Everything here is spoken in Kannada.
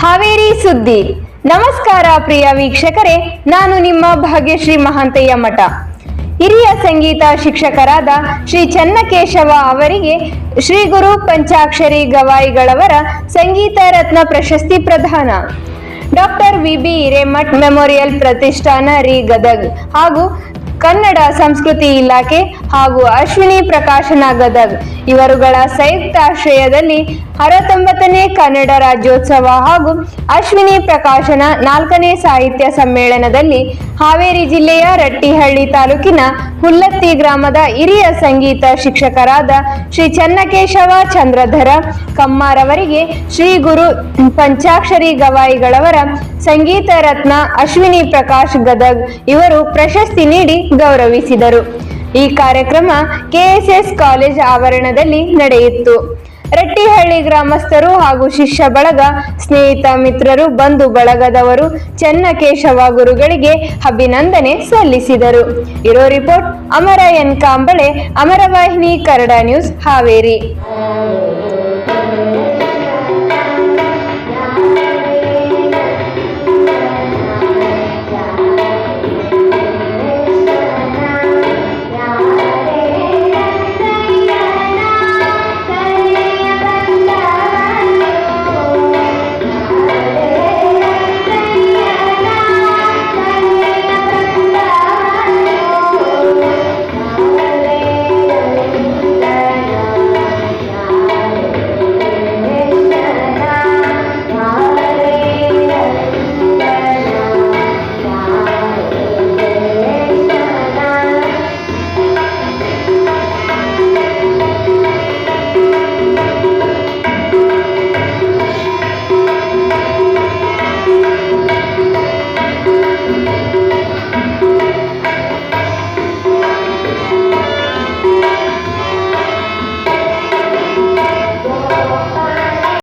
ಹಾವೇರಿ ಸುದ್ದಿ. ನಮಸ್ಕಾರ ಪ್ರಿಯ ವೀಕ್ಷಕರೇ, ನಾನು ನಿಮ್ಮ ಭಾಗ್ಯಶ್ರೀ ಮಹಾಂತಯ್ಯ ಮಠ. ಹಿರಿಯ ಸಂಗೀತ ಶಿಕ್ಷಕರಾದ ಶ್ರೀ ಚನ್ನಕೇಶವ ಅವರಿಗೆ ಶ್ರೀ ಗುರು ಪಂಚಾಕ್ಷರಿ ಗವಾಯಿಗಳವರ ಸಂಗೀತ ರತ್ನ ಪ್ರಶಸ್ತಿ ಪ್ರದಾನ. Doctor V B Hiremath memorial ಪ್ರತಿಷ್ಠಾನ ರಿ ಗದಗ್ ಹಾಗೂ ಕನ್ನಡ ಸಂಸ್ಕೃತಿ ಇಲಾಖೆ ಹಾಗೂ ಅಶ್ವಿನಿ ಪ್ರಕಾಶನ ಗದಗ್. ಇವರುಗಳ ಸಂಯುಕ್ತಾಶ್ರಯದಲ್ಲಿ ಅರವತ್ತೊಂಬತ್ತನೇ ಕನ್ನಡ ರಾಜ್ಯೋತ್ಸವ ಹಾಗೂ ಅಶ್ವಿನಿ ಪ್ರಕಾಶನ ನಾಲ್ಕನೇ ಸಾಹಿತ್ಯ ಸಮ್ಮೇಳನದಲ್ಲಿ ಹಾವೇರಿ ಜಿಲ್ಲೆಯ ರಟ್ಟಿಹಳ್ಳಿ ತಾಲೂಕಿನ ಹುಲ್ಲತ್ತಿ ಗ್ರಾಮದ ಹಿರಿಯ ಸಂಗೀತ ಶಿಕ್ಷಕರಾದ ಶ್ರೀ ಚನ್ನಕೇಶವ ಚಂದ್ರಧರ ಕಮ್ಮಾರವರಿಗೆ ಶ್ರೀ ಗುರು ಪಂಚಾಕ್ಷರಿ ಗವಾಯಿಗಳವರ ಸಂಗೀತ ರತ್ನ ಅಶ್ವಿನಿ ಪ್ರಕಾಶ್ ಗದಗ್ ಇವರು ಪ್ರಶಸ್ತಿ ನೀಡಿ ಗೌರವಿಸಿದರು. ಈ ಕಾರ್ಯಕ್ರಮ ಕೆಎಸ್ಎಸ್ ಕಾಲೇಜ್ ಆವರಣದಲ್ಲಿ ನಡೆಯಿತು. ರಟ್ಟಿಹಳ್ಳಿ ಗ್ರಾಮಸ್ಥರು ಹಾಗೂ ಶಿಷ್ಯ ಬಳಗ ಸ್ನೇಹಿತ ಮಿತ್ರರು, ಬಂಧು ಬಳಗದವರು, ಚನ್ನಕೇಶವ ಗುರುಗಳಿಗೆ ಅಭಿನಂದನೆ ಸಲ್ಲಿಸಿದರು. ಇರೋ report Amara N Kamble Amaravahini Kannada news Haveri.